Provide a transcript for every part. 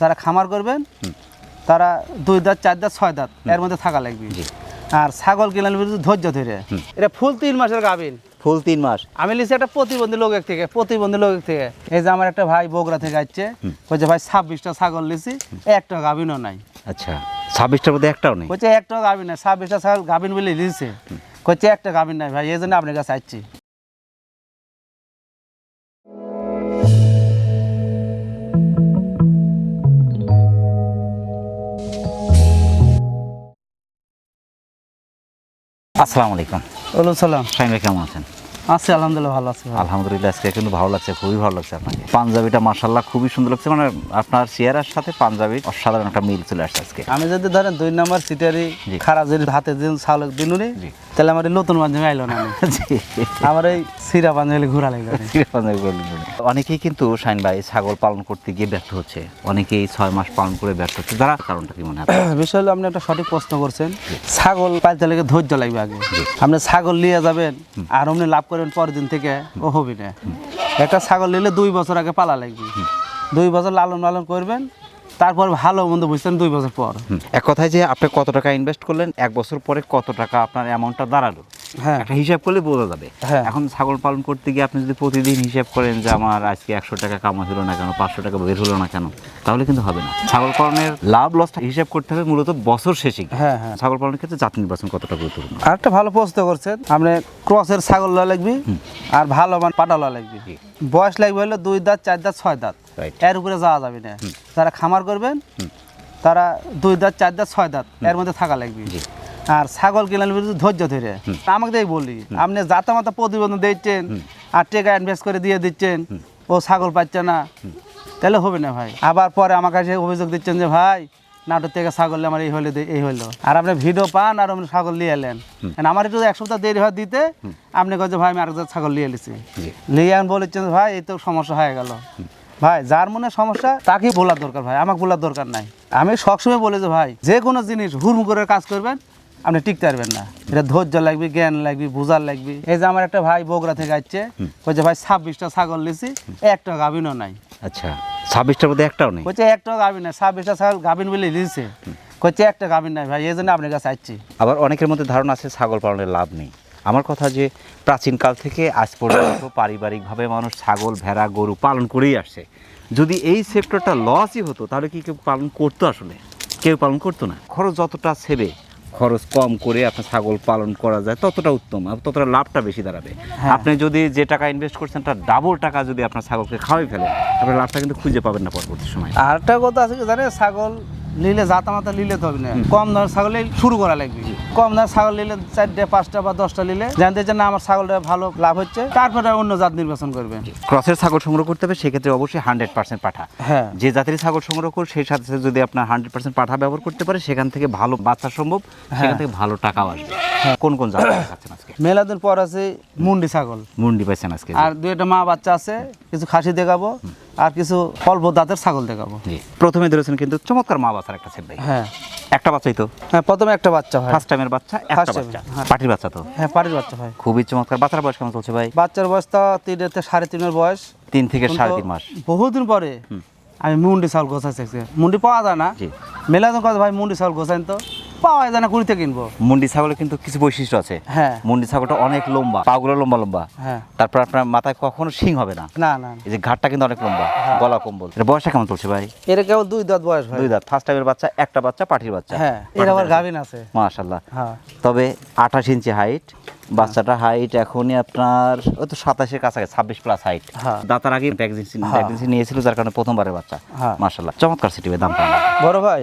যারা খামার করবেন তারা দুই দাঁত চার দাঁত ছয় দাঁত এর মধ্যে থাকা লাগবে। আর ছাগল কিনলে কিন্তু ধৈর্য ধরে। এটা ফুল তিন মাসের গাভিন। ফুল তিন মাস। আমি লিখছি একটা প্রতিবন্ধী লোকের থেকে প্রতিবন্ধী লোকের থেকে। এই যে আমার একটা ভাই বগুড়া থেকে আসছে বলছে ভাই ছাব্বিশটা ছাগল লিছি একটা গাভিনও নাই। আচ্ছা ছাব্বিশটার মধ্যে একটাও নেই? বলছে একটা গাভিন নাই ছাব্বিশটা ছাগল গাভিন বলে লিছে কইছে একটা গাভিন নাই ভাই এই জন্য আপনার কাছে আসছি। আসসালামু আলাইকুম। ওয়ালাইকুম সালাম। ভাই কেমন আছেন? আছি আলহামদুলিল্লাহ ভালো আছি আলহামদুলিল্লাহ আজকে কিন্তু ভালো লাগছে খুবই ভালো লাগছে আপনাকে। পাঞ্জাবিটা মার্শাল্লাহ খুবই সুন্দর লাগছে মানে আপনার চেয়ারের সাথে পাঞ্জাবির অসাধারণ একটা মিল চলে আসছে আজকে। আমি যদি ধরেন দুই নাম্বার সিটারি খারাজের হাতে দিন চাউল দিনুনি। তাহলে আমার নতুন পাঞ্জাবি আইলো না আমার এই সিরা পাঞ্জাবি ঘোরা লাগল পাঞ্জাবি অনেকেই কিন্তু শাইন ভাই ছাগল পালন করতে গিয়ে ব্যর্থ হচ্ছে। অনেকেই ছয় মাস পালন করে ব্যর্থ হচ্ছে। যারা কারণটা কি মনে হয়? বিষয় হলো আপনি একটা সঠিক প্রশ্ন করছেন। ছাগল পালতে লেগে ধৈর্য লাগবে আগে। আপনি ছাগল নিয়ে যাবেন আর আপনি লাভ করবেন পরের দিন থেকে ও হবি না। একটা ছাগল নিলে দুই বছর আগে পালা লাগবে। দুই বছর লালন পালন করবেন তারপর ভালো মন্দ বুঝছেন দুই বছর পর। এক কথায় যে আপনি কত টাকা ইনভেস্ট করলেন এক বছর পরে কত টাকা আপনার অ্যামাউন্টটা দাঁড়াল? হ্যাঁ। একটা হিসাব করলে বোঝা যাবে। হ্যাঁ। এখন ছাগল পালন করতে গিয়ে আপনি যদি প্রতিদিন হিসাব করেন যে আমার আজকে একশো টাকা কামাই হলো না কেন পাঁচশো টাকা বের হলো না কেন তাহলে কিন্তু হবে না। ছাগল পালনের লাভ লসটা হিসাব করতে হবে মূলত বছর শেষে হ্যাঁ হ্যাঁ। ছাগল পালনের ক্ষেত্রে জাত নির্বাচন কতটা গুরুত্বপূর্ণ? আর একটা ভালো প্রশ্ন করছেন আপনি ক্রসের ছাগল লাগবে আর ভালো মান পাটা লাগবে। বয়স লাগবে হলো দুই দাঁত চার দাঁত ছয় দাঁত। এর উপরে যাওয়া যাবে না। যারা খামার করবেন তারা দুই দাঁত চার দাঁত ছয় দাঁত এর মধ্যে থাকা লাগবে। আর ছাগল কিনলে কিন্তু ধৈর্য ধরে। আমাকে বলি আপনি যাতা মাতা প্রতিবন্ধন দিচ্ছেন আর টেকা ইনভেস্ট করে দিয়ে দিচ্ছেন ও ছাগল পাচ্ছে না। তাহলে হবে না ভাই। আবার পরে আমার কাছে অভিযোগ দিচ্ছেন যে ভাই নাটোর থেকে ছাগল আমার এই হলে এই হলো আর আপনি ভিডিও পান আর আপনি ছাগল নিয়ে এলেন। আমার একটু এক সপ্তাহ দেরি হয় দিতে আপনি কাছে ভাই আমি আরেকজন ছাগল নিয়ে এলেছি। লিয়ে বলেছেন ভাই এই তো সমস্যা হয়ে গেল। ভাই যার মনে সমস্যা তাকেই বলার দরকার ভাই আমাকে বলার দরকার নাই। আমি সবসময় বলে যে ভাই যে কোনো জিনিস হুড়মু করে কাজ করবেন আপনি টিকতে পারবেন না। এটা ধৈর্য লাগবে জ্ঞান লাগবে বোঝার লাগবে। এই যে আমার একটা ভাই বগুড়া থেকে আসছে বলছে ভাই ছাব্বিশটা ছাগল লিছি একটা গাভিনও নাই। আচ্ছা ছাব্বিশটার মধ্যে একটাও নেই? বলছে একটা গাভিন নাই ছাব্বিশটা ছাগল গাভিন বলে লিছে কইছে একটা গাভিন নাই ভাই এই জন্য আপনার কাছে আসছি। আবার অনেকের মধ্যে ধারণা আছে ছাগল পালনের লাভ নেই। আমার কথা যে প্রাচীনকাল থেকে আজ পর্যন্ত পারিবারিকভাবে মানুষ ছাগল ভেড়া গরু পালন করেই আসছে। যদি এই সেক্টরটা লসই হতো তাহলে কি কেউ পালন করতো আসলে? কেউ পালন করতো না। খরচ যতটা সেবে খরচ কম করে আপনার ছাগল পালন করা যায় ততটা উত্তম আর ততটা লাভটা বেশি দাঁড়াবে। হ্যাঁ। আপনি যদি যে টাকা ইনভেস্ট করছেন তার ডাবল টাকা যদি আপনার ছাগলকে খাওয়াই ফেলেন আপনার লাভটা কিন্তু খুঁজে পাবেন না পরবর্তী সময়। আর একটা কথা আছে কি জানে ছাগল নিলে জাতা মাতা নিলে তো হবে না। কম দামের ছাগল শুরু করা লাগবে। কম দামের ছাগল নিলে চারটে পাঁচটা বা দশটা নিলে জানতে চান আমার ছাগলটা ভালো লাভ হচ্ছে তারপরে অন্য জাত নির্বাচন করবেন ক্রসের ছাগল সংগ্রহ করতে হবে সেক্ষেত্রে অবশ্যই হান্ড্রেড পার্সেন্ট পাঠা। হ্যাঁ। যে জাতির ছাগল সংগ্রহ করে সেই সাথে সাথে যদি আপনার হান্ড্রেড পার্সেন্ট পাঠা ব্যবহার করতে পারে সেখান থেকে ভালো বাচ্চা সম্ভব সেখান থেকে ভালো টাকাও আসবে। কোন কোন জাত দেখাচ্ছেন আজকে? মেলাদিন পর আছে মুন্ডি ছাগল। মুন্ডি পাইছেন আজকে আর দুই একটা মা বাচ্চা আছে কিছু খাসি দেখাবো। আর কিছু অল্প দাঁতের ছাগল দেখাবো। প্রথমে ধরেছেন কিন্তু চমৎকার মা বাচ্চার একটা ছেলে ভাই। হ্যাঁ। একটা বাচ্চাই তো? হ্যাঁ প্রথমে একটা বাচ্চা হয়। ফার্স্ট টাইমের বাচ্চা একটা বাচ্চা। হ্যাঁ। পাটির বাচ্চা তো? হ্যাঁ পাটির বাচ্চা হয়। খুবই চমৎকার। বাচ্চার বয়স কেমন চলছে ভাই? বাচ্চার বয়স তো তিনের সাড়ে তিনের বয়স। তিন থেকে সাড়ে তিন মাস। বহুদিন পরে আমি মুন্ডি চাউল গোছাইছি মুন্ডি পাওয়া যায় না। মেলাদিন কথা ভাই মুন্ডি চাউল গোছাইন তো? পাওয়া যায় না কুড়িতে কিনবো। মুন্ডি ছাগলের কিন্তু কিছু বৈশিষ্ট্য আছে। হ্যাঁ। মুন্ডি ছাগলটা অনেক লম্বা পাগুলো লম্বা লম্বা। হ্যাঁ। তারপর আপনার মাথায় কখনো শিং হবে না। না না এই যে ঘাটটা কিন্তু অনেক লম্বা গলা কম্বল। এটা বয়সটা কেমন চলছে ভাই? এটা কেবল দুই দাঁত বয়স ভাই। দুই দাঁত ফার্স্ট টাইমের বাচ্চা একটা বাচ্চা পাঠির বাচ্চা। হ্যাঁ এর আবার গাভিন আছে। মাশাল্লাহ হ্যাঁ। তবে আঠাশ ইঞ্চি হাইট বাচ্চাটা হাইট এখনই আপনার ওই তো সাতাশের কাছাকাছি ছাব্বিশ প্লাস হাইট হ্যাঁ। দাঁতার আগে হ্যাঁ। নিয়েছিল যার কারণে প্রথমবারের বাচ্চা। হ্যাঁ। মাশাল্লাহ চমৎকার সিটি দাম বড় ভাই?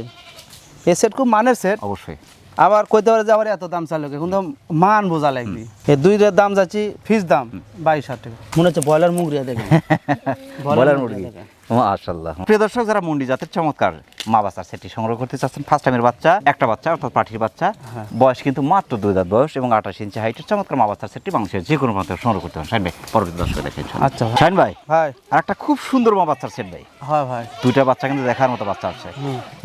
এ সেট খুব মানের সেট অবশ্যই। আবার কইতে পারে যে আবার এত দাম চালু কিন্তু মান বোঝা লাগবে। এই দুইটার দাম যাচ্ছি ফিস দাম বাইশ হাজার টাকা। মনে হচ্ছে ব্রয়লার মুগরিয়া দেখবে ব্রয়লার মুরগি। মাশাল্লাহ প্রিয় দর্শক যারা মুন্ডি জাতের চমৎকার মা বাচ্চার সেটি সংগ্রহ করতে চাচ্ছেন ফার্স্ট টাইমের বাচ্চা একটা বাচ্চা অর্থাৎ পাঠির বাচ্চা হ্যাঁ। বয়স কিন্তু মাত্র দুই দাঁত বয়স এবং আঠাশ ইঞ্চি হাইটের চমৎকার মা বাচ্চার সেটটি বাংলাদেশের যে কোনো প্রান্তে সংগ্রহ করতে পারেন। শাইন ভাই পরবর্তী দর্শক দেখেন আচ্ছা শাইন ভাই ভাই। আর একটা খুব সুন্দর মা বাচ্চার সেট ভাই। হয় ভাই। দুইটা বাচ্চা কিন্তু দেখার মতো বাচ্চা আছে।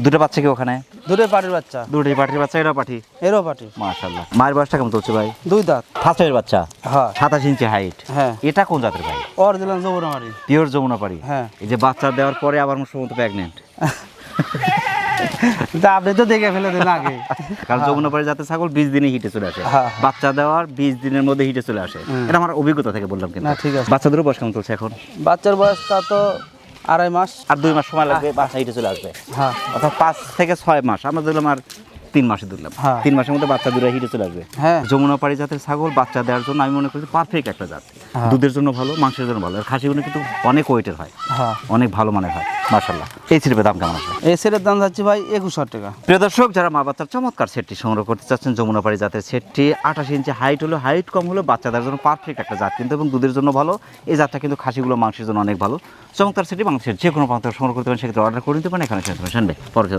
দুটো বাচ্চা কি ওখানে? দুটোই পাটির বাচ্চা। দুটোই পাঠির বাচ্চা এটাও পাঠি এরও পাটি মাশাল্লাহ মায়ের বয়সটা কেমন চলছে ভাই? দুই দাঁত। ফার্স্ট টাইমের বাচ্চা? হ্যাঁ। সাতাশ ইঞ্চি হাইট হ্যাঁ। এটা কোন জাতের ভাই? অরিজিনাল জবুরামারি পিওর যমুনা পাড়ি। হ্যাঁ। এই যে বাচ্চা দেওয়ার পরে আবার সম্ভবত প্রেগনেন্ট আপনি তো দেখে ফেলে দিন আগে। কারণ যমুনাপাড়ি জাতের ছাগল বিশ দিনে হিটে চলে আসে। হ্যাঁ। বাচ্চা দেওয়ার বিশ দিনের মধ্যে হিটে চলে আসে। এটা আমার অভিজ্ঞতা থেকে বললাম কিন্তু। ঠিক আছে। বাচ্চাদেরও বয়স কেমন চলছে এখন? বাচ্চার বয়সটা তো আড়াই মাস। আর দুই মাস সময় লাগবে বাচ্চা হিটে চলে আসবে। হ্যাঁ। অর্থাৎ পাঁচ থেকে ছয় মাস। আমরা ধরলাম আর তিন মাসে ধরলাম। হ্যাঁ। তিন মাসের মধ্যে বাচ্চা দুটো হিটে চলে আসবে। হ্যাঁ। যমুনাপাড়ি জাতের ছাগল বাচ্চা দেওয়ার জন্য আমি মনে করি পারফেক্ট একটা জাত। হ্যাঁ। দুধের জন্য ভালো মাংসের জন্য ভালো। আর খাসিগুলো কিন্তু অনেক ওয়েটের হয়। অনেক ভালো মানের হয় মার্শাল্লাহ এই ছিলবে দাম কেমন আসবে এই সেটের দাম যাচ্ছে ভাই একুশ হাজার টাকা। প্রিয় দর্শক যারা মা বাচ্চার চমৎকার সেটটি সংগ্রহ করতে চাচ্ছেন যমুনাপাড়ি জাতের সেটটি আঠাশ ইঞ্চি হাইট হলো হাইট কম হলো বাচ্চা দেওয়ার জন্য পারফেক্ট একটা জাত কিন্তু এবং দুধের জন্য ভালো। এই জাতটা কিন্তু খাসিগুলো মাংসের জন্য অনেক ভালো। চমৎকার সেটটি মাংসের যে কোনো প্রান্ত সংগ্রহ করতে পারেন সেক্ষেত্রে অর্ডার করে নিতে পারেন এখানে শুনবে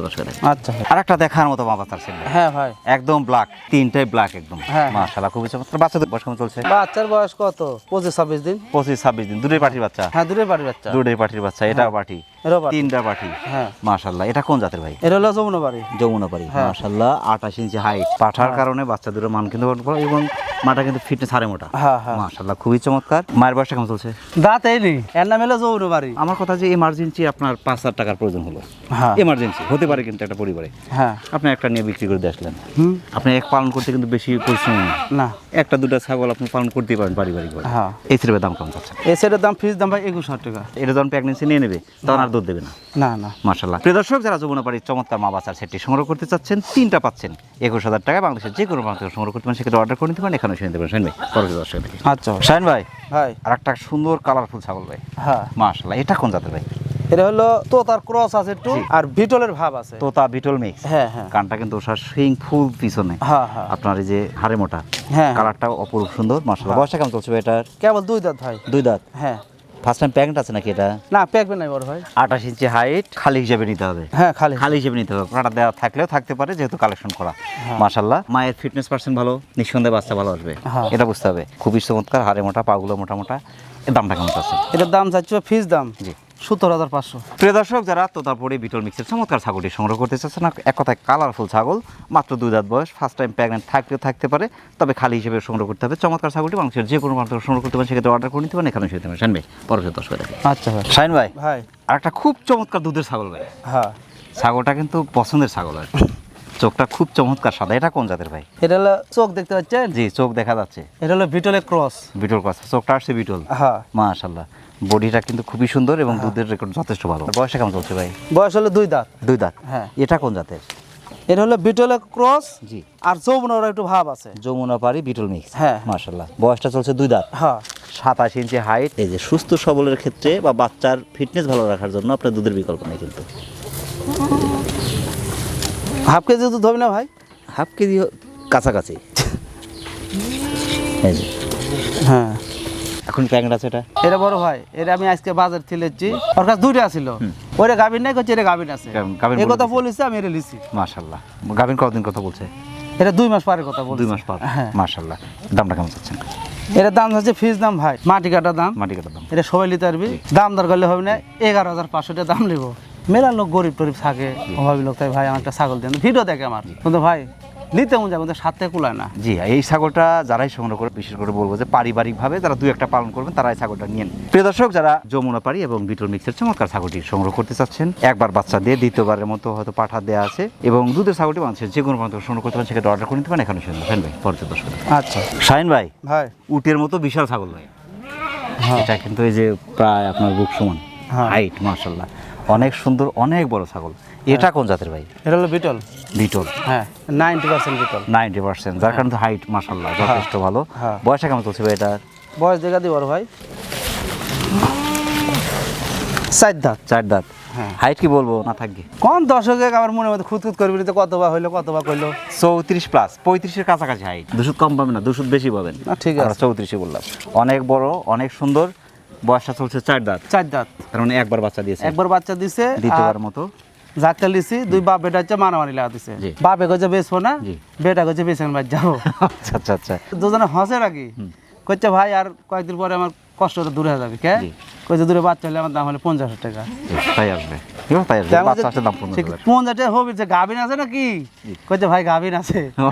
দর্শক আচ্ছা। আর একটা দেখার মতো মা বাচ্চার হ্যাঁ ভাই। একদম ব্ল্যাক তিনটাই ব্ল্যাক একদম। হ্যাঁ। মাশাআল্লাহ খুবই চমৎকার। বাচ্চাদের বয়স কেমন চলছে? বাচ্চার বয়স কত? পঁচিশ ছাব্বিশ দিন। পঁচিশ ছাব্বিশ দিন। বাচ্চা? হ্যাঁ দূরে বাড়ির বাচ্চা। দুটোই পাঠির বাচ্চা এটাও এরও বাড়ি তিনটা হ্যাঁ। এটা কোন জাতের ভাই? এর হলো যমুনা বাড়ি যমুনাপাড়ি হ্যাঁ। আঠাশ ইঞ্চি হাইট পাঠার কারণে বাচ্চা দুটো মান কিন্তু এবং মাটা কিন্তু ফিটনেস হারে মোটা। হ্যাঁ হ্যাঁ। খুবই চমৎকার। মায়ের বয়সটা কেমন চলছে? দাঁত এই নেই। এর নাম হলো আমার কথা যে এমার্জেন্সি আপনার পাঁচ হাজার টাকার প্রয়োজন হলো। হ্যাঁ। এমার্জেন্সি হতে পারে কিন্তু একটা পরিবারে। হ্যাঁ। আপনি একটা নিয়ে বিক্রি করে দিয়ে আসলেন। আপনি এক পালন করতে কিন্তু বেশি পরিশ্রম না। একটা দুটো ছাগল আপনি পালন করতেই পারেন পারিবারিকভাবে হ্যাঁ। এই দাম কেমন চাচ্ছেন? এই সেটের দাম ফিস দাম ভাই একুশ হাজার টাকা। এটা যখন প্রেগনেন্সি নিয়ে নেবে তখন আর দুধ দেবে না। না না। মার্শাল্লাহ প্রিয় দর্শক যারা যমুনাপাড়ির চমৎকার মা বাচ্চার সেটটি সংগ্রহ করতে চাচ্ছেন তিনটা পাচ্ছেন। একুশ হাজার টাকা বাংলাদেশের যে কোনো প্রান্ত সংগ্রহ করতে পারেন। সেক্ষেত্রে অর্ডার করে নিতে পারেন এখানে শুনে পারেন। শাহিন ভাই পরবর্তী দর্শক আচ্ছা। শাহিন ভাই ভাই। আর একটা সুন্দর কালারফুল ছাগল ভাই। হ্যাঁ। মার্শাল্লাহ এটা কোন জাতের ভাই? এটা হলো তোতার ক্রস আছে একটু আর বিটলের ভাব আছে। তোতা বিটল মিক্স হ্যাঁ হ্যাঁ। কানটা কিন্তু ওষার সুইং ফুল পিছনে। হ্যাঁ হ্যাঁ। আপনার এই যে হাড়ে মোটা। হ্যাঁ কালারটাও অপরূপ সুন্দর মার্শাল্লাহ বয়সটা কেমন চলছে এটার? কেবল দুই দাঁত ভাই। দুই দাঁত। হ্যাঁ। ফার্স্ট টাইম প্যাকেট আছে নাকি এটা? না প্যাকবে নাই বড় ভাই। আঠাশ ইঞ্চি হাইট খালি হিসেবে নিতে হবে। হ্যাঁ খালি। খালি হিসেবে নিতে হবে। কাটা দেওয়া থাকলেও থাকতে পারে যেহেতু কালেকশন করা। মাশাল্লাহ মায়ের ফিটনেস পার্সেন্ট ভালো নিঃসন্দেহে বাচ্চা ভালো আসবে। হ্যাঁ। এটা বুঝতে হবে। খুবই চমৎকার হাড়ে মোটা পাগুলো মোটা মোটা। দামটা কেমন এটার দাম ফিস দাম? জি। সত্তর হাজার পাঁচশো। প্রিয় দর্শক যারা বিটল মিক্সের চমৎকার ছাগলটি সংগ্রহ করতে চাচ্ছেন এক কথায় কালারফুল ছাগল মাত্র দুই দাঁত বয়স ফার্স্ট টাইম প্রেগনেন্ট থাকলেও থাকতে পারে তবে খালি হিসেবে সংগ্রহ করতে হবে। চমৎকার ছাগলটি মানুষের যে কোনো থেকে সংগ্রহ করতে পারেন সেক্ষেত্রে অর্ডার করে নিতে পারেন এখানে সেতে পারেন শাইন ভাই। দর্শক দেখি আচ্ছা ভাই। শাইন ভাই ভাই। আর একটা খুব চমৎকার দুধের ছাগল ভাই। হ্যাঁ। ছাগলটা কিন্তু পছন্দের ছাগল আর কি। চোখটা খুব চমৎকার সাদা। এটা কোন জাতের ভাই? এটা হলো চোখ দেখতে পাচ্ছেন? জি চোখ দেখা যাচ্ছে। এটা হলো বিটলের ক্রস বিটল কাছ চোখটা আসছে বিটল হ্যাঁ। মাশাল্লাহ বডিটা কিন্তু খুবই সুন্দর এবং দুধের রেকর্ড যথেষ্ট ভালো। বয়সটা কেমন চলছে ভাই? বয়স হলো দুই দাঁত। দুই দাঁত? হ্যাঁ। এটা কোন জাতের? এটা হলো বিটলের ক্রস জি। আর যৌবনের একটু ভাব আছে। যমুনা পারি বিটল মিক্স হ্যাঁ। মাশাল্লাহ বয়সটা চলছে দুই দাঁত। হ্যাঁ। সাতাশ ইঞ্চি হাইট এই যে সুস্থ সবলের ক্ষেত্রে বা বাচ্চার ফিটনেস ভালো রাখার জন্য আপনার দুধের বিকল্প নেই কিন্তু। হাফ কেজি দুধ হবে না ভাই? হাফ কেজি কাছাকাছি। এই যে। হ্যাঁ। এখন প্যাকেট আছে এটা? এটা বড় ভাই এটা আমি আজকে বাজার থেলেছি ওর কাছে দুইটা ছিল। ওরে গাভিন নাই করছে এটা গাভিন আছে। এই কথা। বলিছে আমি এটা লিছি। মাশাল্লাহ। গাভিন কতদিন কথা বলছে? এটা দুই মাস পরে কথা বলি দুই মাস পর। হ্যাঁ। মাশাল্লাহ। দামটা কেমন চাচ্ছেন? এটার দাম হচ্ছে ফিজ দাম ভাই। মাটি কাটার দাম। মাটি কাটার দাম। এটা সবাই নিতে পারবি। দাম দর করলে হবে না এগারো হাজার পাঁচশো টাকা দাম নেব। মেলা লোক গরিব টরিব থাকে অভাবী লোক তাই ভাই আমার একটা ছাগল দেন। ভিডিও দেখে আমার। কিন্তু ভাই নিতে মন কিন্তু সাথে কুলায় না। জি এই ছাগলটা যারাই সংগ্রহ করে বিশেষ করে বলব যে পারিবারিকভাবে যারা দু একটা পালন করবেন তারা এই ছাগলটা নিয়ে। প্রিয় দর্শক যারা যমুনা পাড়ি এবং বিটল মিক্সের চমৎকার ছাগলটি সংগ্রহ করতে চাচ্ছেন একবার বাচ্চা দিয়ে দ্বিতীয়বারের মতো হয়তো পাঠা দেওয়া আছে এবং দুধের ছাগলটি মানুষের যে কোনো থেকে সংগ্রহ করতে পারেন সেক্ষেত্রে অর্ডার করে নিতে পারেন এখানে শুনুন ফেন ভাই পরবর্তী দর্শক আচ্ছা। শাহিন ভাই ভাই। উটের মতো বিশাল ছাগল ভাই। হ্যাঁ। এটা কিন্তু এই যে প্রায় আপনার বুক সমান। হ্যাঁ। হাইট মার্শাল্লাহ অনেক সুন্দর অনেক বড় ছাগল। এটা কোন জাতের ভাই? এটা হলো বিটল। বিটল। হ্যাঁ ninety percent Beetal. Ninety percent যার কারণে হাইট মার্শাল্লাহ যথেষ্ট ভালো। হ্যাঁ। বয়সটা কেমন চলছে ভাই এটা? বয়স দেখা দিই বড় ভাই। চার দাঁত। চার দাঁত। হ্যাঁ। হাইট কি বলব? না থাকবে কোন দর্শকে আমার মনে মধ্যে খুঁত খুঁত করবি তো কতবার হইল কতবার কইলো চৌত্রিশ প্লাস পঁয়ত্রিশের কাছাকাছি হাইট দুশো কম পাবেন না দুশো বেশি পাবেন। না, ঠিক আছে। চৌত্রিশে বললাম। অনেক বড় অনেক সুন্দর বয়সটা চলছে চার দাঁত। চার দাঁত। তার মানে একবার বাচ্চা দিয়েছে। একবার বাচ্চা দিছে দ্বিতীয়বার মতো। যাকে লিছি দুই বাপ বেটা হচ্ছে মারামারি লাগা দিছে। বাপে কইছে বেচবো না বেটা কইছে বেচেন বাদ যাব আচ্ছা আচ্ছা আচ্ছা। দুজনে হসে নাকি? কইছে ভাই আর কয়েকদিন পরে আমার কষ্টটা দূরে হয়ে যাবে কে? দূরে বাচ্চা হলে আমার দাম হলে পঞ্চাশ টাকা। তাই আসবে।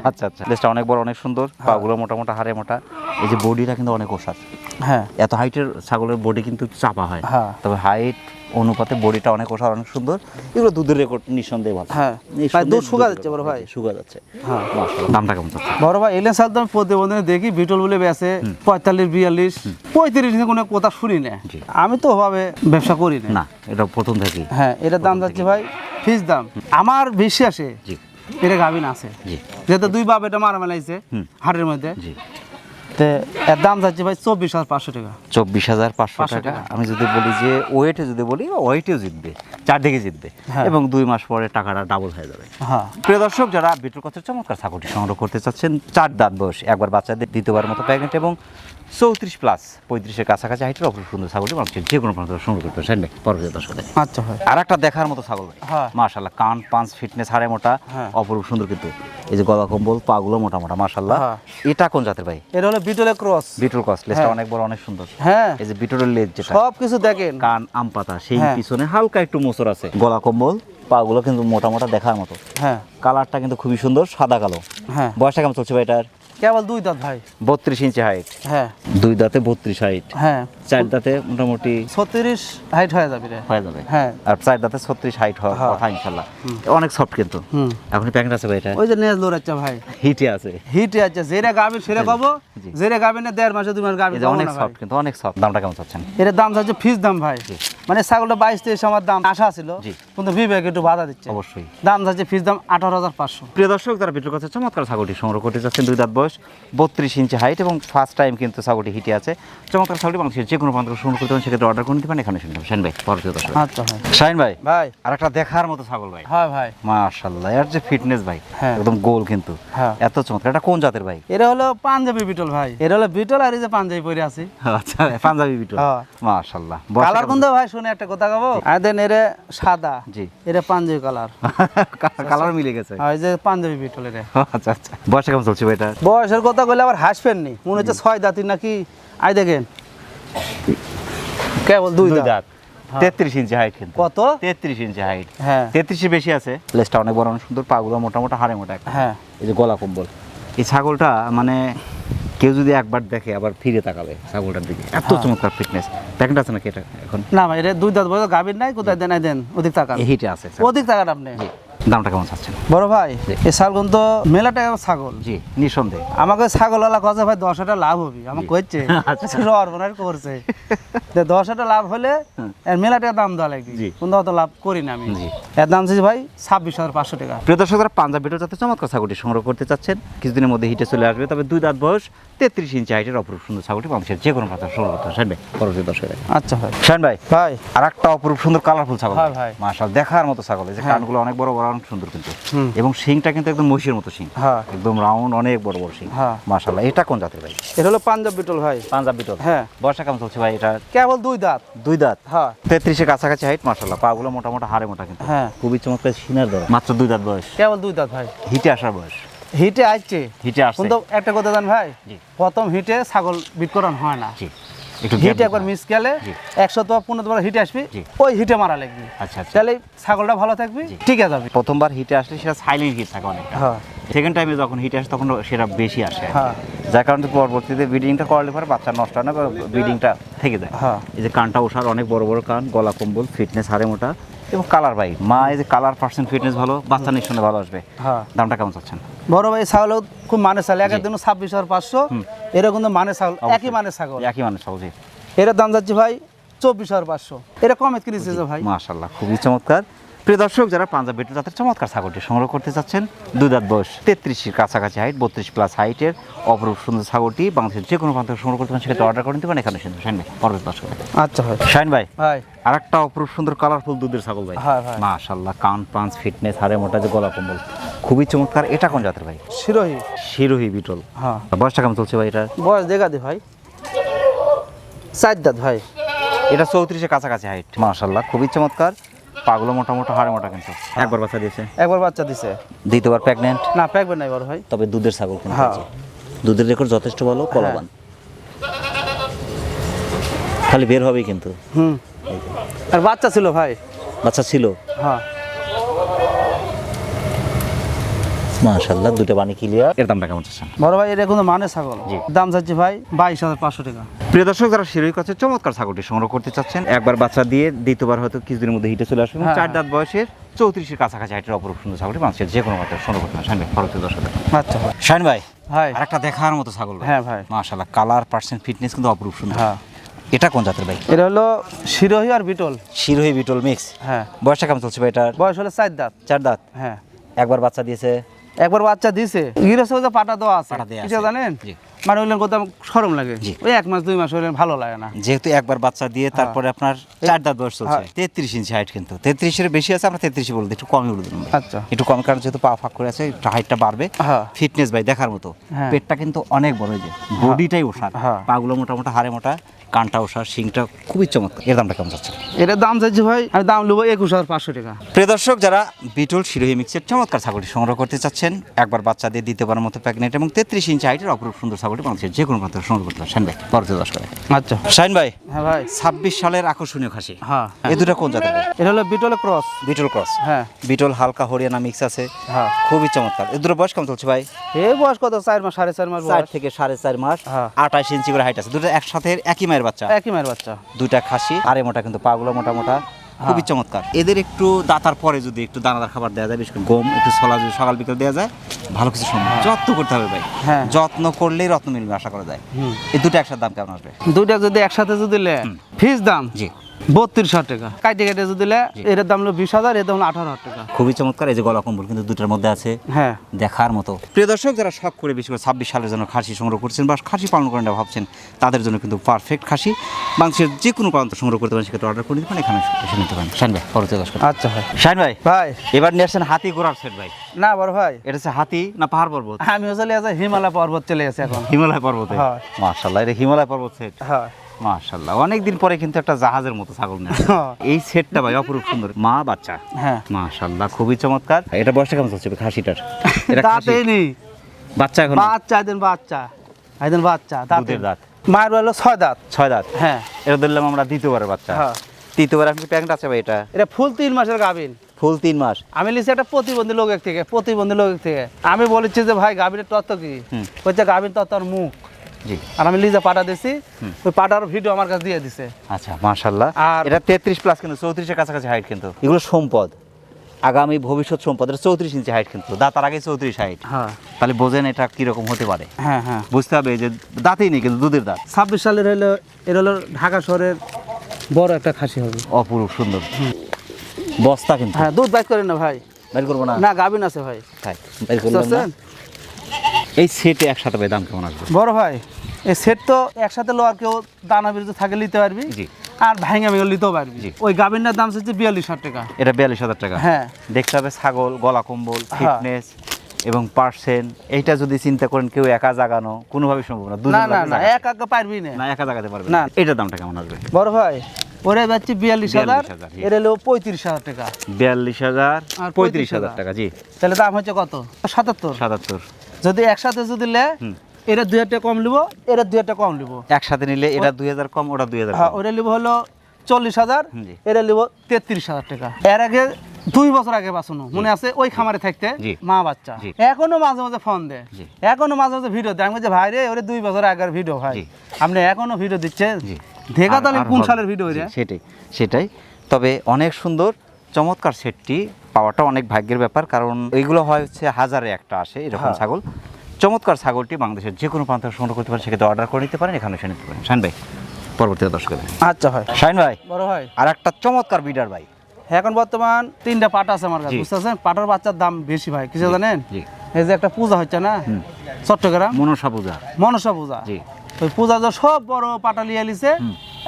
আচ্ছা আচ্ছা। অনেক বড় অনেক সুন্দর। পাগুলো মোটা মোটা হারে মোটা। এই যে বডিটা কিন্তু অনেক ওষার। হ্যাঁ। এত হাইটের ছাগলের বডি কিন্তু চাপা হয়। হ্যাঁ। তবে হাইট অনুপাতে বডিটা অনেক ওঠার অনেক সুন্দর। এগুলো দুধের রেকর্ড নিঃসন্দেহে ভালো। হ্যাঁ। দুধ শুকা যাচ্ছে বড় ভাই। শুকা যাচ্ছে হ্যাঁ। দামটা কেমন চাচ্ছে বড় ভাই এলেন সাল আমি প্রতিবন্ধনে দেখি বিটল বলে বেছে পঁয়তাল্লিশ বিয়াল্লিশ পঁয়ত্রিশ কোনো কথা শুনি না। আমি তো ওভাবে ব্যবসা করি না। এটা প্রথম থেকেই। হ্যাঁ এটার দাম যাচ্ছে ভাই ফিস দাম। আমার বিশ্বাসে এটা গাভিন আছে। যেহেতু দুই বাপ এটা মারা মেলাইছে হুম। হাটের মধ্যে। দাম যাচ্ছে ভাই চব্বিশ হাজার পাঁচশো টাকা। চব্বিশ হাজার পাঁচশো টাকা। আমি যদি বলি যে ওয়েটে যদি বলি ওয়েটেও জিতবে চারদিকে জিতবে। হ্যাঁ। এবং দুই মাস পরে টাকাটা ডাবল হয়ে যাবে। হ্যাঁ। প্রিয় দর্শক যারা বিটুর কথা চমৎকার ছাগলটি সংগ্রহ করতে চাচ্ছেন চার দাঁত বয়স একবার বাচ্চাদের দ্বিতীয়বার মতো প্রেগনেন্ট এবং চৌত্রিশ প্লাস পঁয়ত্রিশের কাছাকাছি হাইটের অপর সুন্দর ছাগলটি মানুষের যে কোনো প্রান্ত সংগ্রহ করতে পারেন পরবর্তী দর্শকে আচ্ছা আর একটা দেখার মতো ছাগল ভাই। হ্যাঁ। মাশাল্লাহ কান পাঁচ ফিটনেস হাড়ে মোটা হ্যাঁ। অপরূপ সুন্দর কিন্তু। এই যে গলা কম্বল পাগুলো মোটা মোটা মাশাল্লাহ হ্যাঁ। এটা কোন জাতের ভাই? এটা হলো বিটলের ক্রস। বিটুর কস লেজটা। অনেক বড় অনেক সুন্দর। হ্যাঁ। এই যে বিটুরের লেজ যেটা। সব কিছু দেখেন। কান আম পাতা সেই। পিছনে হালকা একটু মোচর আছে। গলা কম্বল পাগুলো কিন্তু মোটা মোটা দেখার মতো। হ্যাঁ। কালারটা কিন্তু খুবই সুন্দর সাদা কালো। হ্যাঁ। বয়সটা কেমন চলছে ভাই এটার? কেবল দুই দাঁত ভাই? বত্রিশ ইঞ্চি হাইট হ্যাঁ। দুই দাঁতে বত্রিশ হাইট হ্যাঁ। চার দাঁতে মোটামুটি ছত্রিশ হাইট হয়ে যাবে রে। হয়ে যাবে। হ্যাঁ। আর চার দাঁতে ছত্রিশ হাইট হওয়ার হ্যাঁ। কথা ইনশাল্লাহ। অনেক সফট কিন্তু। এখন প্যাকেট আছে ভাই এটা? ওই যে নেজ লড়াচ্ছে ভাই। হিটে আছে। হিটে আছে। যেটা গাবেন সেটা জি। যেটা গাবেন না দেড় মাসে দুই মাস এই অনেক সফট কিন্তু অনেক সফট দামটা কেমন চাচ্ছেন? এটার দাম চাচ্ছে ফিস দাম ভাই। মানে ছাগলটা বাইশ তেইশ আমার দাম আশা ছিল। কিন্তু বিবেক একটু বাধা দিচ্ছে। অবশ্যই। দাম চাচ্ছে ফিস দাম আঠারো হাজার পাঁচশো। প্রিয় দর্শক যারা ভিডিওর কাছে চমৎকার ছাগলটি সংগ্রহ করতে যাচ্ছেন দুই দাঁত বয়স বত্রিশ ইঞ্চি হাইট এবং ফার্স্ট টাইম কিন্তু ছাগলটি হিটে আছে। চমৎকার ছাগলটি মানুষের যে কোনো প্রান্ত সংগ্রহ করতে পারেন সেক্ষেত্রে অর্ডার করে নিতে পারেন এখানে শুনতে শাইন ভাই পরবর্তী দর্শক আচ্ছা ভাই। শাইন ভাই ভাই। আর একটা দেখার মতো ছাগল ভাই। হ্যাঁ ভাই। মাশাল্লাহ এর যে ফিটনেস ভাই হ্যাঁ। একদম গোল কিন্তু। হ্যাঁ। এত চমৎকার এটা কোন জাতের ভাই? এটা হলো পাঞ্জাবি বিটল ভাই। এটা হলো বিটল আর এই যে পাঞ্জাবি পরে আছি। আচ্ছা পাঞ্জাবি বিটল। হ্যাঁ। মাশাল্লাহ কালার কোন ভাই? শুনে একটা কথা কবো। আর দেন এরে সাদা। জি। এটা পাঞ্জাবি কালার। কালার মিলে গেছে। এই যে পাঞ্জাবি বিটল এটা। আচ্ছা আচ্ছা। বয়সটা কেমন চলছে ভাই এটা? বয়সের কথা বলে আবার হাসবেন নি। মনে হচ্ছে ছয় দাঁতি নাকি? আই দেখেন। কেবল দুই দাঁত দাঁত তেত্রিশ ইঞ্চি হাইট কিন্তু। কত? তেত্রিশ ইঞ্চি হাইট হ্যাঁ। তেত্রিশের বেশি আছে। লেজটা অনেক বড় অনেক সুন্দর পাগুলো মোটা মোটা হাড়ে মোটা হ্যাঁ। এই যে গলা কম্বল। এই ছাগলটা মানে কেউ যদি একবার দেখে আবার ফিরে তাকাবে ছাগলটার দিকে। এত হ্যাঁ। চমৎকার ফিটনেস প্যাকেট আছে নাকি এটা এখন? না ভাই এটা দুই দাঁত বয়স গাভীর নাই কোথায় দেন দেন অধিক টাকা হিটে আছে অধিক টাকার আপনি। দামটা কেমন চাচ্ছেন? বড় ভাই এই ছাগল তো মেলা টাকা ছাগল। জি নিঃসন্দেহে। আমাকে ছাগলওয়ালা কথা ভাই দশ হাজার লাভ হবে? আমাকে কইছে আচ্ছা। সর্বনাশ করছে। দশ হাজার লাভ হলে মেলা টাকা দাম দেওয়া লাগবে। জি। কিন্তু অত লাভ করি না আমি। জি। এর দাম চাইছি ভাই ছাব্বিশ হাজার পাঁচশো টাকা। প্রিয় দর্শকরা পাঞ্জাব বিটল যাতে চমৎকার ছাগলটি সংগ্রহ করতে চাচ্ছেন কিছুদিনের মধ্যে হিটে চলে আসবে। তবে দুই দাঁত বয়স তেত্রিশ ইঞ্চি হাইটের অপরূপ সুন্দর ছাগলটি মানুষের যে কোনো পাতা সংগ্রহ করতে ভাই। পরবর্তী দর্শক আচ্ছা ভাই। শাইন ভাই ভাই। আর একটা অপরূপ সুন্দর কালারফুল ছাগল। হ্যাঁ ভাই। মাশাল দেখার মতো ছাগল। এই যে হ্যাঁ। কানগুলো অনেক বড় বড় অনেক সুন্দর কিন্তু। এবং শিংটা কিন্তু একদম মহিষের মতো শিং। হ্যাঁ। একদম রাউন্ড অনেক বড় বড় শিং। হ্যাঁ। মাশাল্লাহ এটা কোন জাতের ভাই? এটা হলো পাঞ্জাব বিটল ভাই। পাঞ্জাব বিটল। হ্যাঁ। বর্ষা কেমন চলছে ভাই এটা? কেবল দুই দাঁত। দুই দাঁত? হ্যাঁ। তেত্রিশের কাছাকাছি হাইট মাশাল্লাহ পাগুলো মোটা মোটা হাড়ে মোটা কিন্তু। হ্যাঁ। খুবই চমৎকার সিনার দর। মাত্র দুই দাঁত বয়স। কেবল দুই দাঁত ভাই। হিটে আসার বয়স। হিটে আসছে। হিটে আসছে। কিন্তু একটা কথা জান ভাই জি। প্রথম হিটে ছাগল বিকরণ হয় না। হিট একবার মিস গেলে একশো তো পনেরো তোমার হিটে আসবি। ওই হিটে মারা লাগবে। আচ্ছা আচ্ছা। তাহলে ছাগলটা ভালো থাকবি। ঠিক আছে প্রথমবার হিটে আসলে সেটা সাইলেন্ট হিট থাকে অনেকটা। হ্যাঁ। সেকেন্ড টাইমে যখন হিট আসে তখন সেটা বেশি আসে। হ্যাঁ। যার কারণে পরবর্তীতে ব্রিডিংটা করালে পরে বাচ্চা নষ্ট হয় না ব্রিডিংটা থেকে যায়। হ্যাঁ। এই যে কানটা ওষার অনেক বড় বড় কান গলা কম্বল ফিটনেস হাড়ে মোটা এবং কালার ভাই। মা এই যে কালার পার্সেন্ট ফিটনেস ভালো বাচ্চা নিঃসন্দেহে ভালো আসবে। হ্যাঁ। দামটা কেমন চাচ্ছেন? বড় ভাই ছাগল খুব মানে ছাগল একের জন্য ছাব্বিশ হাজার পাঁচশো। এরকম কিন্তু মানে ছাগল একই মানে ছাগল। একই মানে ছাগল এরা দাম যাচ্ছে ভাই চব্বিশ হাজার পাঁচশো। এটা কমে কিনেছে ভাই। মাশাল্লাহ খুবই চমৎকার। প্রিয় দর্শক যারা পাঞ্জাব জাতের চমৎকার ছাগলটি সংগ্রহ করতে চাচ্ছেন দুই দাঁত বয়স তেত্রিশের কাছাকাছি হাইট বত্রিশ প্লাস হাইটের অপরূপ সুন্দর ছাগলটি বাংলাদেশের যে কোনো প্রান্ত সংগ্রহ করতে পারেন সেক্ষেত্রে অর্ডার করে নিতে পারেন। এখানে শুনতে শাইন ভাই দর্শক আচ্ছা ভাই। শাইন ভাই ভাই। আর একটা অপরূপ সুন্দর কালারফুল দুধের ছাগল ভাই। হ্যাঁ, মাশাল্লাহ কান পাঁচ ফিটনেস হাড়ে মোটা যে গলা কম্বল খুবই চমৎকার। এটা কোন জাতের ভাই? শিরোহী। শিরোহি বিটল। হ্যাঁ। বয়সটা কেমন চলছে ভাই এটা বয়স দেখা দে ভাই। চার দাঁত ভাই। এটা চৌত্রিশের কাছাকাছি হাইট মাশাল্লাহ খুবই চমৎকার। পাগুলো মোটা মোটা হাড়ে মোটা কিন্তু। একবার বাচ্চা দিয়েছে? একবার বাচ্চা দিয়েছে দ্বিতীয়বার প্রেগনেন্ট না প্যাকবে নাই বড় ভাই। তবে দুধের ছাগল কিন্তু হ্যাঁ। দুধের রেকর্ড যথেষ্ট ভালো কলাবান। খালি বের হবেই কিন্তু। হুম। আর বাচ্চা ছিল ভাই। বাচ্চা ছিল? হ্যাঁ। মাশাল্লাহ দুটো বানি ক্লিয়ার এর দামটা কেমন চাচ্ছেন? বড় ভাই এটা কোনো মানে ছাগল। দাম চাচ্ছি ভাই বাইশ হাজার পাঁচশো টাকা। প্রিয় দর্শক যারা শিরোই কাছে চমৎকার ছাগলটি সংগ্রহ করতে চাচ্ছেন একবার বাচ্চা দিয়ে দ্বিতীয়বার হয়তো কিছুদিনের মধ্যে হিটে চলে আসবে। হ্যাঁ, চার। দাঁত বয়সের চৌত্রিশের কাছাকাছি হাইটের অপরূপ সুন্দর ছাগলটি মানুষের যে কোনো মাত্রায় সংগ্রহ করতে শাইন ভাই পরবর্তী দর্শক আচ্ছা ভাই। শাইন ভাই ভাই। আর একটা দেখার মতো ছাগল হ্যাঁ ভাই। মাশাল্লাহ কালার পার্সেন্ট ফিটনেস কিন্তু অপরূপ সুন্দর। হ্যাঁ। এটা কোন জাতের ভাই? এটা হলো শিরোহী আর বিটল। শিরোহী বিটল মিক্স হ্যাঁ। বয়সটা কেমন চলছে ভাই এটার? বয়স হলো চার দাঁত। চার দাঁত? হ্যাঁ। একবার বাচ্চা দিয়েছে একবার বাচ্চা দিছে। গিরস যে পাটা দেওয়া আছে। জানেন? মানে করতে আমার সরম লাগে। ওই এক মাস দুই মাস হইলে ভালো লাগে না। যেহেতু একবার বাচ্চা দিয়ে তারপরে আপনার চার দাঁত বয়স চলছে। হ্যাঁ। তেত্রিশ ইঞ্চি হাইট কিন্তু। তেত্রিশের বেশি আছে আমরা তেত্রিশে বলতে একটু কমই বলে দিলাম আচ্ছা। একটু কম কারণ যেহেতু পা ফাঁক করে আছে একটু হাইটটা বাড়বে। হ্যাঁ। ফিটনেস ভাই দেখার মতো। হ্যাঁ। পেটটা কিন্তু অনেক বড় যে। বডিটাই হ্যাঁ। পাগুলো মোটামোটা হাড়ে মোটা। কানটা ওষার শিংটা খুবই চমৎকার। এর দামটা কেমন যাচ্ছে? এটার দাম চাইছি ভাই আমি দাম নেব একুশ হাজার পাঁচশো টাকা। প্রিয় দর্শক যারা বিটল শিরোহী মিক্সের চমৎকার ছাগলটি সংগ্রহ করতে চাচ্ছেন একবার বাচ্চাদের দ্বিতীয়বার মতো প্যাকেট এবং তেত্রিশ ইঞ্চি হাইটের অপরূপ সুন্দর ছাগলটি মানুষের যে কোনো প্রান্ত সংগ্রহ করতে পারেন। ভাই পরবর্তী দশ করে। আচ্ছা। শাইন ভাই হ্যাঁ ভাই। ছাব্বিশ সালের আকর্ষণীয় খাসি। হ্যাঁ। এই দুটো কোন জাতের? এটা হলো বিটল ক্রস। বিটল ক্রস। হ্যাঁ। বিটল হালকা হরিয়ানা মিক্স আছে। হ্যাঁ। খুবই চমৎকার। এই দুটো বয়স কেমন চলছে ভাই? এই বয়স কত? চার মাস সাড়ে চার মাস চার থেকে সাড়ে চার মাস। হ্যাঁ। আঠাশ ইঞ্চি করে হাইট আছে। দুটো একসাথে একই মায়ের বাচ্চা। একই মায়ের বাচ্চা। দুইটা খাসি আরে মোটা কিন্তু পাগুলো মোটা মোটা। খুবই চমৎকার। এদের একটু দাতার পরে যদি একটু দানাদার খাবার দেওয়া যায় করে গম একটু ছোলা যদি সকাল বিকেল দেওয়া যায় ভালো কিছু সম্ভব। যত্ন করতে হবে ভাই। হ্যাঁ। যত্ন করলেই রত্ন মিলবে আশা করা যায়। এই দুটো একসাথে দাম কেমন আসবে? দুটো যদি একসাথে যদি ফিস দাম? জি। বত্রিশ হাজার টাকা। কাইটে কেটে যদি লে এটার দাম হলো বিশ হাজার এর দাম হলো আঠারো হাজার টাকা। খুবই চমৎকার এই যে গলা কম্বল কিন্তু দুটার মধ্যে আছে। হ্যাঁ। দেখার মতো। প্রিয় দর্শক যারা শখ করে বেশি করে ছাব্বিশ সালের জন্য খাসি সংগ্রহ করছেন বা খাসি পালন করেন ভাবছেন তাদের জন্য কিন্তু পারফেক্ট খাসি। বাংলাদেশের যে কোনো প্রান্ত সংগ্রহ করতে পারেন সেক্ষেত্রে অর্ডার করে দিতে পারেন এখানে এসে নিতে পারেন। শাইন ভাই পরবর্তী দর্শক আচ্ছা ভাই। শাইন ভাই ভাই। এবার নিয়ে আসছেন হাতি ঘোড়ার সেট ভাই। না বড় ভাই। এটা হচ্ছে হাতি না পাহাড় পর্বত? আমি চলে আছে হিমালয় পর্বত চলে গেছে এখন। হিমালয় পর্বতে। মার্শাল্লাহ এটা হিমালয় পর্বত সেট। হ্যাঁ। মার্শাল্লাহ অনেকদিন পরে কিন্তু একটা জাহাজের মতো ছাগল নেয়। এই সেটটা ভাই অপরূপ সুন্দর। মা বাচ্চা। হ্যাঁ। মার্শাল্লাহ খুবই চমৎকার। এটা বয়সটা কেমন চলছে খাসিটার। এটা নেই। বাচ্চা এখন? বাচ্চা একদিন বাচ্চা। একদিন বাচ্চা দাঁতে। দুধের দাঁত। মায়ের হলো ছয় দাঁত। ছয় দাঁত। হ্যাঁ। এটা ধরলাম আমরা দ্বিতীয়বারের বাচ্চা। হ্যাঁ। তৃতীয়বার আপনি প্যাকেট আছে ভাই এটা? এটা ফুল তিন মাসের গাভিন। ফুল তিন মাস। আমি লিখছি একটা প্রতিবন্ধী লোকের থেকে প্রতিবন্ধী লোকের থেকে। আমি বলেছি যে ভাই গাভীর তত্ত্ব কি? হুম। বলছে গাভীর তত্ত্ব মুখ। আর আমি লিজে পাঠা দিছি। ওই পাঠার ভিডিও আমার কাছে দিয়ে দিছে। আচ্ছা মার্শাল্লাহ আর- এটা তেত্রিশ প্লাস কিন্তু চৌত্রিশের কাছাকাছি হাইট কিন্তু। এগুলো সম্পদ। আগামী ভবিষ্যৎ সম্পদ চৌত্রিশ ইঞ্চি হাইট কিন্তু। দাঁতার আগে চৌত্রিশ হাইট হ্যাঁ। তাহলে বোঝেন এটা কীরকম হতে পারে। হ্যাঁ হ্যাঁ। বুঝতে হবে যে দাঁতেই নেই কিন্তু দুধের দাঁত। ছাব্বিশ সালের হলো এর হলো ঢাকা শহরের বড় একটা খাসি হবে। অপরূপ সুন্দর। বস্তা কিন্তু। হ্যাঁ দুধ বাইক করেন না ভাই। বের করব না? না গাভিন আছে ভাই। তাই, বের করলাম না। এই সেটে একসাথে ভাই দাম কেমন আসবে? বড় ভাই এই সেট তো একসাথে লো আর কেউ দানা বিরুদ্ধে থাকে নিতে পারবি জি। আর ভাঙা ভেঙে নিতেও পারবি। জি। ওই গাভিনটার দাম হচ্ছে বিয়াল্লিশ হাজার টাকা। এটা বিয়াল্লিশ হাজার টাকা। হ্যাঁ। দেখতে হবে ছাগল গলা কম্বল হ্যাঁ। ফিটনেস এবং পার্সেন্ট এইটা যদি চিন্তা করেন কেউ একা জাগানো কোনোভাবেই সম্ভব না না না না এক পারবি না। না একা জাগাতে পারবে না। না। এটার দামটা কেমন আসবে? বড় ভাই ওরে যাচ্ছে বিয়াল্লিশ হাজার এর হলো পঁয়ত্রিশ হাজার টাকা। বিয়াল্লিশ হাজার আর পঁয়ত্রিশ হাজার। টাকা জি। তাহলে দাম হচ্ছে কত? সাতাত্তর। সাতাত্তর। যদি একসাথে যদি লে। এরা দুই হাজার কম নিবো এরা দুই হাজার কম নিবো একসাথে নিলে এটা দুই হাজার কম ওটা দুই হাজার হ্যাঁ ওরা নিবো হলো চল্লিশ হাজার। এরা নিবো তেত্রিশ হাজার টাকা। এর আগে দুই বছর আগে বাঁচানো মনে আছে ওই খামারে থাকতে মা বাচ্চা। এখনও মাঝে মাঝে ফোন দেয়। এখনও মাঝে মাঝে ভিডিও দেয়। আমি বলছি ভাই রে ওরে দুই বছর আগের ভিডিও ভাই। আপনি এখনও ভিডিও দিচ্ছেন? দেখা তাহলে কোন সালের ভিডিও সেটাই সেটাই। তবে অনেক সুন্দর চমৎকার সেটটি পাওয়াটা অনেক ভাগ্যের ব্যাপার কারণ এইগুলো হয় হচ্ছে হাজারে একটা আসে এরকম হ্যাঁ। ছাগল। চমৎকার ছাগলটি বাংলাদেশের যে কোনো প্রান্ত সংগ্রহ করতে পারেন সেক্ষেত্রে অর্ডার করে নিতে পারেন এখানে এসে নিতে পারেন। শাইন ভাই পরবর্তী দর্শক আচ্ছা ভাই। শাইন ভাই বড় ভাই। আর একটা চমৎকার বিডার ভাই। এখন বর্তমান তিনটা পাট আছে আমার কাছে। বুঝতেছেন? পাটার বাচ্চার দাম বেশি ভাই কিছু জানেন? এই যে একটা পূজা হচ্ছে না? চট্টগ্রাম? মনসা পূজা। মনসা পূজা। জি। ওই পূজা সব বড় পাটা লিয়ে লিছে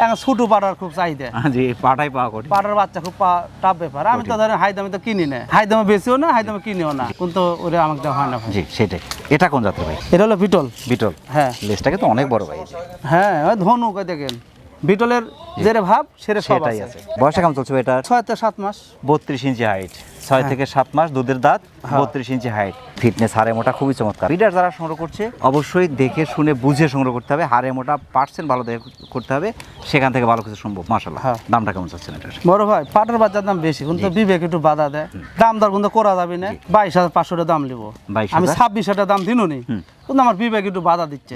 এখন ছোটো পাটার খুব চাহিদা। জি পাটাই পাওয়া করি পাটার বাচ্চা খুব টাপ ব্যাপার। আমি তো ধরেন হাই দামে তো কিনি না। হাই দামে বেশিও না হাই দামে কিনিও না। কিন্তু ওরে আমাকে হয় না জি সেটাই। এটা কোন জাতের ভাই? এটা হলো বিটল। বিটল। হ্যাঁ। লেজটা কিন্তু অনেক বড় ভাই হ্যাঁ ওই ধনুক দেখেন। বিটলের যে ভাব সেরে সব সেটাই আছে। বয়সটা কেমন চলছে এটা ছয় সাত মাস। বত্রিশ ইঞ্চি হাইট ছয় থেকে সাত মাস দুধের দাঁত হ্যাঁ। বত্রিশ ইঞ্চি হাইট ফিটনেস হারে মোটা খুবই চমৎকার। বিডার যারা সংগ্রহ করছে অবশ্যই দেখে শুনে বুঝে সংগ্রহ করতে হবে। হারে মোটা পার্সেন্ট ভালো দেখে করতে হবে। সেখান থেকে ভালো কিছু সম্ভব মাসাল্লাহ হ্যাঁ। দামটা কেমন চাচ্ছেন এটার? বড় ভাই পাটের বাচ্চার দাম বেশি কিন্তু বিবেক একটু বাধা দেয়। দাম দর কিন্তু করা যাবে না। বাইশ হাজার পাঁচশো দাম নিবো। 22,000 আমি ছাব্বিশ হাজার দাম দিনও নি কিন্তু আমার বিবেক একটু বাধা দিচ্ছে।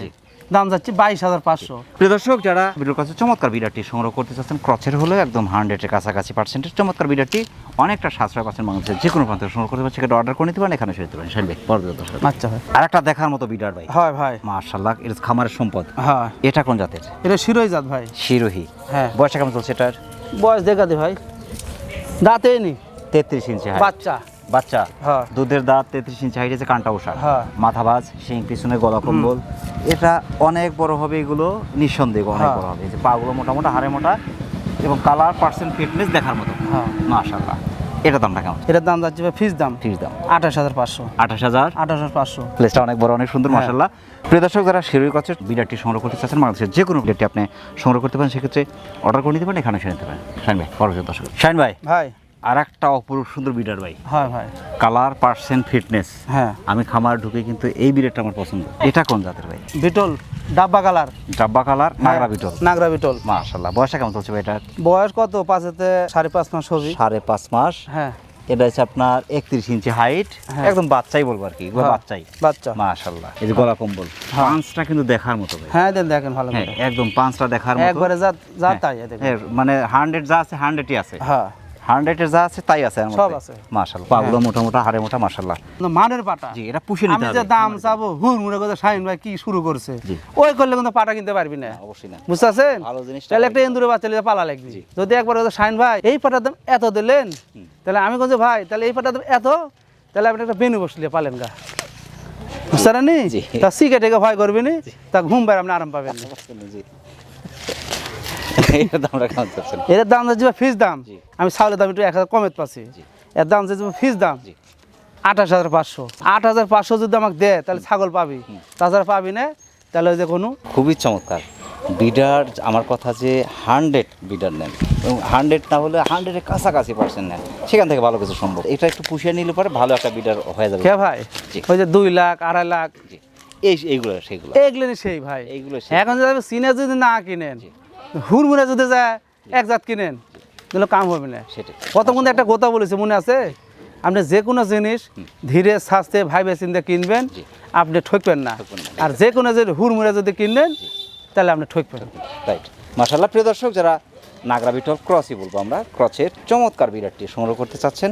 দাম যাচ্ছে বাইশ হাজার পাঁচশো। প্রিয় দর্শক যারা ভিডিওর কাছে চমৎকার বিডারটি সংগ্রহ করতে চাচ্ছেন ক্রচের হলেও একদম হান্ড্রেডের কাছাকাছি পার্সেন্টের চমৎকার বিডারটি অনেকটা সাশ্রয় পাচ্ছেন বাংলাদেশের যে কোনো প্রান্ত সংগ্রহ করতে পারেন সেখানে অর্ডার করে নিতে পারেন এখানে সেরে দিতে পারেন দর্শক আচ্ছা ভাই। আর একটা দেখার মতো বিডার ভাই। হয় ভাই। মার্শাল্লাহ এটা খামারের সম্পদ। হ্যাঁ। এটা কোন জাতের? এটা শিরোই জাত ভাই। শিরোহি। হ্যাঁ। বয়সটা কেমন চলছে এটার? বয়স দেখা দে ভাই। দাঁতে নি তেত্রিশ ইঞ্চি বাচ্চা। বাচ্চা হ্যাঁ। দুধের দাঁত তেত্রিশ ইঞ্চি হাইট আছে কানটা ওষা হ্যাঁ। মাথা ভাজ শিং পিছনে গলা কম্বল। এটা অনেক বড় হবে এগুলো নিঃসন্দেহ অনেক হ্যাঁ। বড় হবে। যে পাগুলো মোটামোটা হাড়ে মোটা এবং কালার পার্সেন্ট ফিটনেস দেখার মতো। হ্যাঁ। মাশাল্লাহ এটা দামটা কেমন? এটার দাম যাচ্ছে ফিস দাম। ঠিক দাম। আঠাশ হাজার পাঁচশো। আঠাশ হাজার? আঠাশ হাজার পাঁচশো। প্লেসটা অনেক বড় অনেক সুন্দর। মাশাল্লাহ প্রিয় দর্শক যারা শিরোই কচের বিডারটি সংগ্রহ করতে চাচ্ছেন বাংলাদেশের যে কোনো বিডারটি আপনি সংগ্রহ করতে পারেন সেক্ষেত্রে অর্ডার করে নিতে পারেন এখানে এসে নিতে পারেন। শাইন ভাই পরবর্তী দর্শক। শাইন ভাই। ভাই। আর একটা অপরূপ সুন্দর বিডার ভাই। হয় ভাই কালার পার্সেন্ট ফিটনেস হ্যাঁ। আমি খামার ঢুকে কিন্তু এই বিড়েটা আমার পছন্দ। এটা কোন জাতের ভাই? বিটল ডাব্বা কালার। ডাব্বা কালার নাগরা বিটল। নাগরা বিটল। মাশাল্লাহ বয়সটা কেমন চলছে ভাই এটা বয়স কত? পাঁচেতে সাড়ে পাঁচ মাস হবে। সাড়ে পাঁচ মাস। হ্যাঁ। এটা হচ্ছে আপনার একত্রিশ ইঞ্চি হাইট হ্যাঁ। একদম বাচ্চাই বলব আর কি হ্যাঁ, বাচ্চাই। বাচ্চা। মাশাল্লাহ এই যে গলা কম্বল। পাঁচটা কিন্তু দেখার মতো ভাই। হ্যাঁ দেখেন ভালো হ্যাঁ একদম পাঁচটা দেখার মতো। একবারে যা যা হ্যাঁ, তাই হ্যাঁ, মানে হান্ড্রেড যা আছে হান্ড্রেডই আছে। হ্যাঁ। হান্ড্রেডের যা আছে তাই আছে সব আছে। মাশাল্লাহ পাগুলো মোটা মোটা হাড়ে মোটা মাশাল্লাহ মানের পাটা। জি এটা পুষে নিতে আমি হবে। যে দাম চাবো হুর মুড়ে কথা শাহিন ভাই কি শুরু করছে। ওই করলে কিন্তু পাটা কিনতে পারবি না। অবশ্যই না। বুঝতেছেন? ভালো জিনিসটা তাহলে একটা এন্দুরে বাচ্চা লিয়ে পালা লাগবে। যদি একবার কথা শাহিন ভাই এই পাটার দাম এত দিলেন? তাহলে আমি বলছি ভাই তাহলে এই পাটার দাম এত? তাহলে আপনি একটা বেনু বসলিয়ে পালেন গা। বুঝতে নি জি। তা টেকে ভয় করবি নি? তা ঘুম বের আপনি আরাম পাবেন জি। এটা দামটা কেমন চাচ্ছেন? এর দাম যাচ্ছে ফিস দাম। আমি চাউলের দাম একটু এক হাজার কমেত পাচ্ছি। এর দাম যাচ্ছে ফিস দাম। আঠাশ হাজার পাঁচশো। আট হাজার পাঁচশো যদি আমাকে দেয় তাহলে ছাগল পাবি। তাছাড়া পাবি না তাহলে ওই যে কোনো খুবই চমৎকার। বিডার আমার কথা যে হান্ড্রেড বিডার নেন। এবং হান্ড্রেড না হলে হান্ড্রেডের কাছাকাছি পার্সেন্ট নেন। সেখান থেকে ভালো কিছু সম্ভব। এটা একটু পুষিয়ে নিলে পরে ভালো একটা বিডার হয়ে যাবে। কে ভাই। ওই যে দুই লাখ আড়াই লাখ। এই এইগুলো সেইগুলো। এগুলো সেই ভাই। এইগুলো এখন যদি আপনি সিনে যদি না কিনেন হুড়মুড়ে যদি যায় এক জাত কিনেন তাহলে কাম হবে না। সেটাই। প্রথম কিন্তু একটা কথা বলেছে মনে আছে? আপনি যে কোনো জিনিস ধীরে সাস্তে ভাইবে চিন্তে কিনবেন আপনি ঠকবেন না। আর যে কোনো যদি হুড়মুড়ে যদি কিনবেন তাহলে আপনি ঠকবেন। রাইট মাশাল্লাহ প্রিয় দর্শক যারা নাগরা বিটল ক্রসই বলব আমরা ক্রসের চমৎকার বিরাটটি সংগ্রহ করতে চাচ্ছেন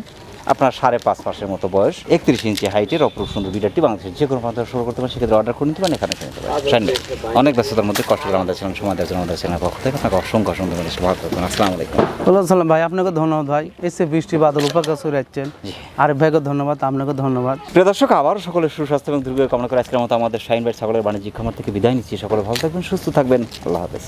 আপনার সাড়ে পাঁচ মাসের মতো বয়স একত্রিশ ইঞ্চি হাইটের অপরূপ সুন্দর বিরাটটি বাংলাদেশের যে কোনো থেকে সংগ্রহ করতে পারেন সেক্ষেত্রে অর্ডার করে নিতে পারেন এখানে এসে নিতে পারেন। অনেক ব্যস্ততার মধ্যে কষ্ট করে আমাদের চ্যানেল সময় দেওয়ার জন্য আমাদের চ্যানেল পক্ষ থেকে আপনাকে অসংখ্য অসংখ্য ধন্যবাদ ভালো থাকবেন আসসালামু আলাইকুম। সালাম ভাই আপনাকে ধন্যবাদ ভাই। এসে বৃষ্টি বাদল উপকার করে যাচ্ছেন আরেক ভাইকে ধন্যবাদ আপনাকে ধন্যবাদ। প্রিয় দর্শক আবারও সকলের সুস্বাস্থ্য এবং দীর্ঘ কামনা করে আজকের মতো আমাদের শাইন বাইট সকলের বাণিজ্যিক খামার থেকে বিদায় নিচ্ছি। সকলে ভালো থাকবেন সুস্থ থাকবেন আল্লাহ হাফেজ।